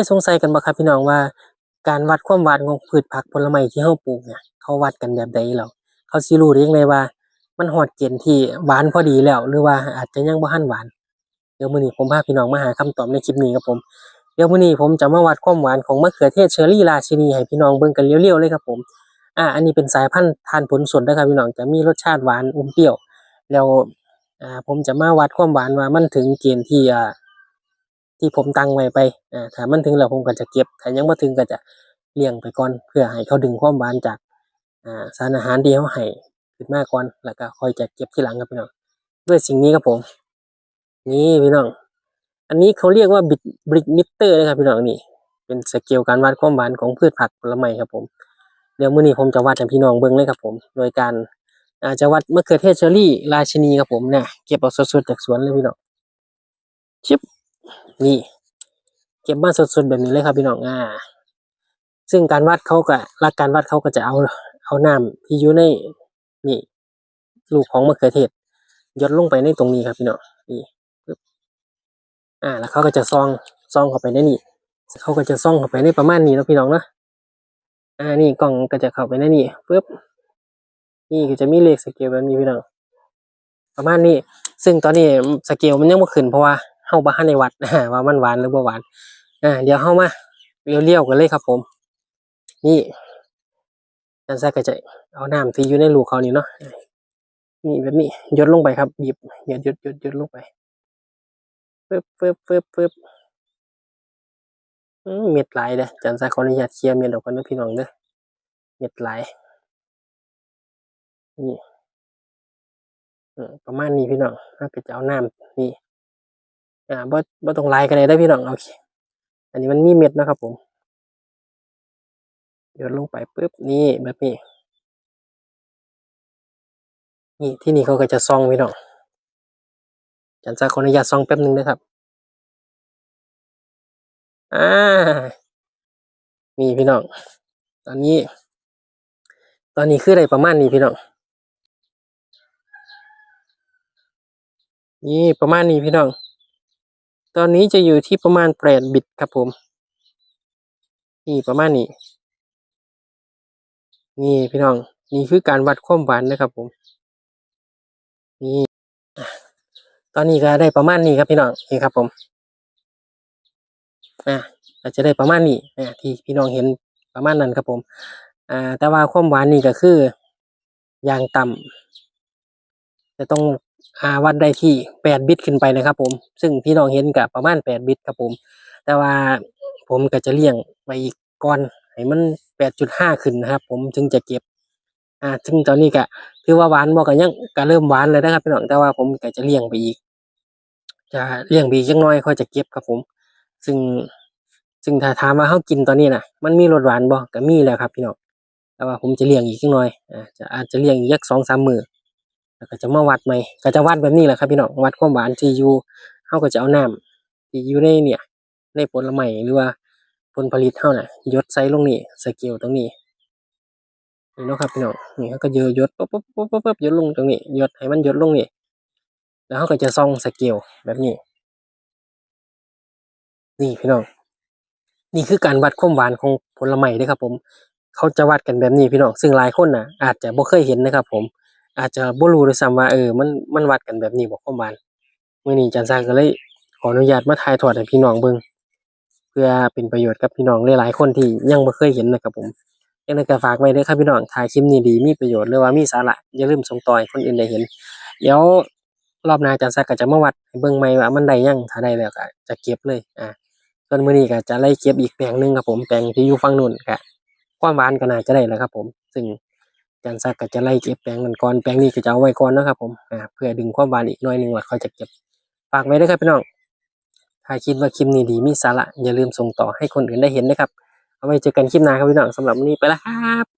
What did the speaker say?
ยสงสัยกันบ่ครับพี่น้องว่า การวัดความหวานของพืชผักผลไม้ที่เราปลูกเนี่ยเขาวัดกันแบบใดแล้วเขาสิรู้ได้จั่งใดว่า มันฮอดเกณฑ์ที่หวานพอดีแล้ว หรือว่าอาจจะยังบ่ทันหวาน เดี๋ยวมื้อนี้ผมพาพี่น้องมาหาคำตอบในคลิปนี้ครับผมเดี๋ยวมื้อนี้ผมจะมาวัดความหวานของมะเขือเทศเชอรี่ราชินีให้พี่น้องเบิ่งกันเรียวๆเลยครับผมอ่าอันนี้เป็นสายพันธุ์ทานผลสดนะครับพี่น้องจะมีรสชาติหวานอมเปรี้ยว แล้วอ่าผมจะมาวัดความหวานว่ามันถึงเกณฑ์ที่อ่า ที่ผมตั้งไว้ไปอ่าถ้ามันถึงแล้วผมก็จะเก็บถ้ายังบ่ถึงก็จะเลี้ยงไปก่อน เพื่อให้เขาดึงความหวานจากอ่าสารอาหารที่เขาให้ขึ้นมาก่อนแล้วก็ค่อยจะเก็บทีหลังครับพี่น้องด้วยสิ่งนี้ครับผม นี่พี่น้อง อันนี้เขาเรียกว่าบิดบริกมิเตอร์นะครับพี่น้องนี่ เป็นสเกลการวัดความหวานของพืชผักผลไม้ครับผมเดี๋ยวมื้อนี้ผมจะวัดให้พี่น้องเบิ่งเลยครับผม โดยการอาจจะวัดมะเขือเทศเชอรี่ราชินีครับผมเนี่ยเก็บเอาสดๆจากสวนเลยพี่น้องชิบ นี่ เก็บมาสดๆแบบนี้เลยครับพี่น้องอ่าซึ่งการวัดเขาก็หลักการวัดเขาก็จะเอาเอาน้ำที่อยู่ในนี่ ลูกของมะเขือเทศยดลงไปในตรงนี้ครับพี่น้องนี่ปึ๊บอ่า แล้วเขาก็จะซองซองเข้าไปในนี่เขาก็จะซองเข้าไปในประมาณนี้นะพี่น้องนะอ่านี่กล่องก็จะเข้าไปในนี่ปึ๊บนี่ก็จะมีเลขสเกลแบบนี้พี่น้องประมาณนี้ ซึ่งตอนนี้สเกลมันยังบ่ขึ้นเพราะว่า เฮาบ่ทันได้วัดว่ามันหวานหรือบ่หวานอ่าเดี๋ยวเฮามาเรียวๆกันเลยครับผม นี่อาจารย์แซกก็จะเอาน้ำที่อยู่ในลูกเขานี่เนาะนี่แบบนี้ยดลงไปครับบีบหยดหยดหยดหยดลงไปปึ๊บปึ๊บปึ๊บปึ๊บอืมเม็ดไหลเด้ออาจารย์แซกขออนุญาตเคลียร์เม็ดออกก่อนเด้อพี่น้องเด้อเม็ดไหลนี่ประมาณนี้พี่น้องเราเก็จะเอาน้ำนี่ อ่าบ่บ่ต้องหลายก็ได้เด้พี่น้องโอเคอันนี้มันมีเม็ดนะครับผมหยดลงไปปึ๊บนี่แบบนี้นี่ที่นี่เขาก็จะซองพี่น้องอาจารย์จะขออนุญาตซองแป๊บหนึงนะครับอ่านี่พี่น้องตอนนี้ ตอนนี้คืออะได้ประมาณนี้พี่น้องนี่ประมาณนี้พี่น้อง ตอนนี้จะอยู่ที่ประมาณแปดบิตครับผม นี่ประมาณนี้ นี่พี่น้อง นี่คือการวัดความหวานนะครับผม นี่ ตอนนี้ก็ได้ประมาณนี้ครับพี่น้อง นี่ครับผมอะก็จะได้ประมาณนี้อะที่พี่น้องเห็นประมาณนั้นครับผม อ่า แต่ว่าความหวานนี่ก็คือ อย่างต่ำจะต้อง อ่าวัดได้ที่แปดบิตขึ้นไปนะครับ ผม ซึ่งพี่น้องเห็นกับประมาณแปดบิตครับผม แต่ว่าผมก็จะเลี่ยงไปอีกก่อนให้มันแปดจุดห้าขึ้นนะครับ ผมจึงจะเก็บ อ่าซึ่งตอนนี้ก็ถือว่าหวานบ่ก็ยังก็เริ่มหวานเลยนะครับพี่น้องแต่ว่าผมก็จะเลี่ยงไปอีก จะเลี่ยงไปอีกจักหน่อยค่อยจะเก็บครับผม ซึ่งซึ่งถ้าถามว่าเรากินตอนนี้นะมันมีรสหวานบ่ก็มีแล้วครับพี่น้องแต่ว่าผมจะเลี่ยงอีกจักหน่อยอ่าจะอาจจะเลี่ยงอีกจักสองสามมือ แล้วก็จะมาวัดใหม่ก็จะวัดแบบนี้แหละครับพี่น้องวัดความหวานที่อยู่เราก็จะเอาน้ำที่อยู่ในเนี่ยในผลไม้หรือว่าผลผลิตเราน่ะหยดใส่ลงนี่สเกลตรงนี้นี่เนาะครับพี่น้องนี่เขาก็เยอะยดปุ๊บปุ๊บปุ๊บปุ๊บปุ๊บหยดลงตรงนี้ยดให้มันยดลงนี่แล้วเขาก็จะส่องสเกลแบบนี้ นี่พี่น้องนี่คือการวัดความหวานของผลไม้ด้อครับ ผม เขาจะวัดกันแบบนี้พี่น้องซึ่งหลายคนน่ะ อาจจะบ่เคยเห็นนะครับ ผม อาจจะบ่รู้ด้วยซ้ำว่าเออมันมันวัดกันแบบนี้บ่ความหวานมื้อนี้จารย์ซ่าก็เลยขออนุญาตมาถ่ายทอดให้พี่น้องเบิ่งเพื่อเป็นประโยชน์กับพี่น้องหลายๆคนที่ยังบ่เคยเห็นนะครับผมยังไงก็ฝากไว้เด้อครับพี่น้องถ้ายคลิปนี้ดีมีประโยชน์หรือว่ามีสาระอย่าลืมส่งต่อให้คนอื่นได้เห็น เดี๋ยวรอบหน้าจารย์ซักก็จะมาวัดเบิ่งใหม่ว่ามันได้ยังถ้าได้แล้วก็จะเก็บเลยอ่าส่วนมื้อนี้ก็จะไล่เก็บอีกแปลงหนึงครับผมแปลงที่อยู่ฝั่งนู้นก็ความหวานก็น่าจะได้แล้วครับผม ซึ่ง อาจารย์ซักก็จะไล่เก็บแปลงมันก่อนแปลงนี้ก็จะเอาไว้ก่อนนะครับผมอ่าเพื่อดึงความหวานอีกหน่อยหนึ่งว่าเขาจะเก็บฝากไว้ด้วยครับพี่น้องถ้าคิดว่าคลิปนี้ดีมีสาระอย่าลืมส่งต่อให้คนอื่นได้เห็นนะครับ เอาไว้เจอกันคลิปหน้าครับพี่น้องสำหรับวันนี้ไปแล้วครับ